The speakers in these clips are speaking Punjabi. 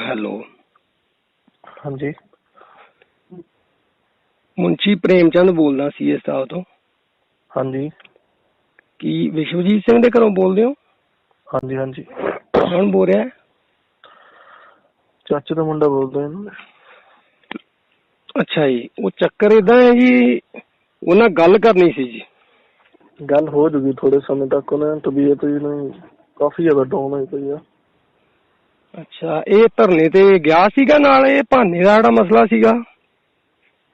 ਹੈਲੋ। ਹਾਂਜੀ। ਮੁੰਸ਼ੀ ਪ੍ਰੇਮਚੰਦ ਬੋਲਦਾ ਸੀ ਇਸ ਸਾਹਿਬ ਤੋਂ। ਹਾਂਜੀ। ਕੀ ਵਿਸ਼ਵਜੀਤ ਸਿੰਘ ਦੇ ਘਰੋਂ ਬੋਲਦੇ ਹੋ? ਹਾਂਜੀ ਹਾਂਜੀ। ਕੌਣ ਬੋਲ ਰਿਹਾ? ਚਾਚੇ ਦਾ ਮੁੰਡਾ ਬੋਲਦਾ ਹਾਂ ਅੱਛਾ ਜੀ ਉਹ ਚੱਕਰ ਇਦਾਂ ਹੈ ਜੀ ਉਹਨਾਂ ਗੱਲ ਕਰਨੀ ਸੀ ਜੀ। ਗੱਲ ਹੋ ਜੂਗੀ ਥੋੜੇ ਸਮੇਂ ਤੱਕ ਉਹਨਾਂ ਦੀ ਤਬੀਅਤ ਜੀ ਨੂੰ ਕਾਫੀ ਜ਼ਿਆਦਾ ਡਾਊਨ ਹੋਈ ਪਈ ਆ। ਅੱਛਾ ਇਹ ਧਰਨੇ ਤੇ ਗਿਆ ਸੀਗਾ ਨਾਲ ਇਹ ਭਾਨੇ ਦਾ ਜਿਹੜਾ ਮਸਲਾ ਸੀਗਾ?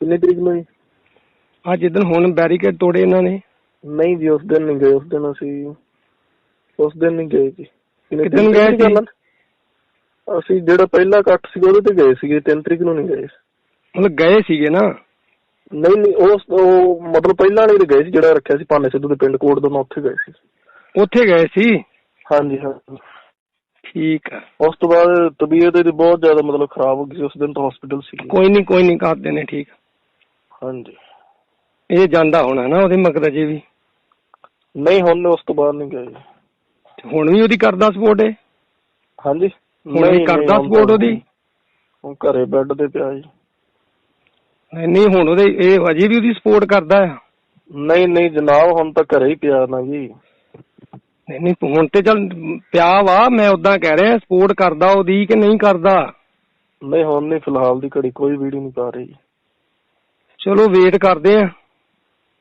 ਕਿੰਨੀ ਤਰੀਕ ਨੂੰ ਜੀ? ਆ ਜਿੱਦਣ ਹੁਣ ਬੈਰੀਕੇਡ ਤੋੜੇ ਇਹਨਾਂ ਨੇ। ਨਹੀਂ ਜੀ ਉਸ ਦਿਨ ਨਹੀਂ ਗਏ ਉਸ ਦਿਨ ਅਸੀਂ ਉਸ ਦਿਨ ਨਹੀਂ ਗਏ ਜੀ। ਕਿੰਨੀ ਕਿੱਦਣ ਤਰੀਕ ਗਏ ਦੀ ਸੀ? ਅਸੀਂ ਜਿਹੜਾ ਪਹਿਲਾ ਕੱਟ ਸੀ ਉਹਦੇ ਤੇ ਗਏ ਸੀਗੇ 3 ਤਰੀਕ ਨੂੰ ਨਹੀਂ ਗਏ। ਮਤਲਬ ਗਏ ਸੀਗੇ ਨਾ? ਨਹੀਂ ਨਹੀਂ ਉਸ ਉਹ ਮਤਲਬ ਪਹਿਲਾਂ ਵਾਲੇ ਤੇ ਗਏ ਸੀ ਜਿਹੜਾ ਰੱਖਿਆ ਸੀ ਪਾਨੇ ਸਿੱਧੂ ਦੇ ਪਿੰਡ ਕੋਟ ਤੋਂ ਉੱਥੇ ਗਏ ਸੀ। ਉੱਥੇ ਗਏ ਸੀ? ਹਾਂਜੀ ਹਾਂਜੀ। ਠੀਕ ਆ। ਉਸ ਤੋਂ ਬਾਅਦ ਤਬੀਅਤ ਇਹਦੀ ਬਹੁਤ ਜ਼ਿਆਦਾ ਮਤਲਬ ਖਰਾਬ ਹੋ ਗਈ ਸੀ ਉਸ ਦਿਨ ਤਾਂ ਹਸਪੀਟਲ ਸੀ ਕੋਈ ਨਹੀਂ ਕੋਈ ਨਹੀਂ ਕਰਦੇ ਨੇ ਠੀਕ ਹਾਂਜੀ। ਇਹ ਜਾਂਦਾ ਹੋਣਾ ਨਾ ਉਹਦੇ ਮਗਰ ਅਜੇ ਵੀ। ਨਹੀਂ ਹੁਣ ਉਸ ਤੋਂ ਬਾਅਦ ਨਹੀਂ ਗਏ ਤੇ ਹੁਣ ਵੀ ਉਹਦੀ ਕਰਦਾ ਸਪੋਰਟ ਹੈ ਹਾਂਜੀ। ਹੁਣ ਵੀ ਨਹੀਂ, ਕਰਦਾ ਨਹੀਂ, support ਉਹਦੀ? ਹੁਣ ਘਰੇ ਬੈੱਡ ਤੇ ਪਿਆ ਜੀ। ਨਹੀਂ ਨਹੀਂ ਹੁਣ ਉਹਦੇ ਇਹ ਅਜੇ ਵੀ ਉਹਦੀ ਸਪੋਰਟ ਕਰਦਾ ਆ। ਨਹੀਂ ਨਹੀਂ ਜਨਾਬ ਹੁਣ ਤਾਂ ਘਰੇ ਹੀ ਪਿਆ ਨਾ ਜੀ। ਨਹੀਂ ਨਹੀਂ ਹੁਣ ਤੇ ਚੱਲ ਪਿਆ ਵਾ ਮੈਂ ਉਦਾਂ ਕਹਿ ਰਿਹਾ ਸਪੋਰਟ ਕਰਦਾ ਉਹਦੀ ਕਿ ਨਹੀਂ ਕਰਦਾ? ਨਹੀਂ ਹੁਣ ਨਹੀਂ ਫਿਲਹਾਲ ਦੀ ਘੜੀ ਕੋਈ ਵੀਡੀਓ ਨਹੀਂ ਪਾ ਰਹੀ। ਚਲੋ ਵੇਟ ਕਰਦੇ ਆ।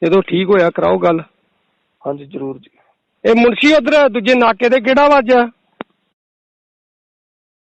ਜਦੋਂ ਠੀਕ ਹੋਇਆ ਕਰਾਓ ਗੱਲ। ਹਾਂਜੀ ਜ਼ਰੂਰ ਜੀ। ਇਹ ਮੁਨਸ਼ੀ ਉਧਰ ਦੂਜੇ ਨਾਕੇ ਤੇ ਕਿਹੜਾ ਵੱਜਾ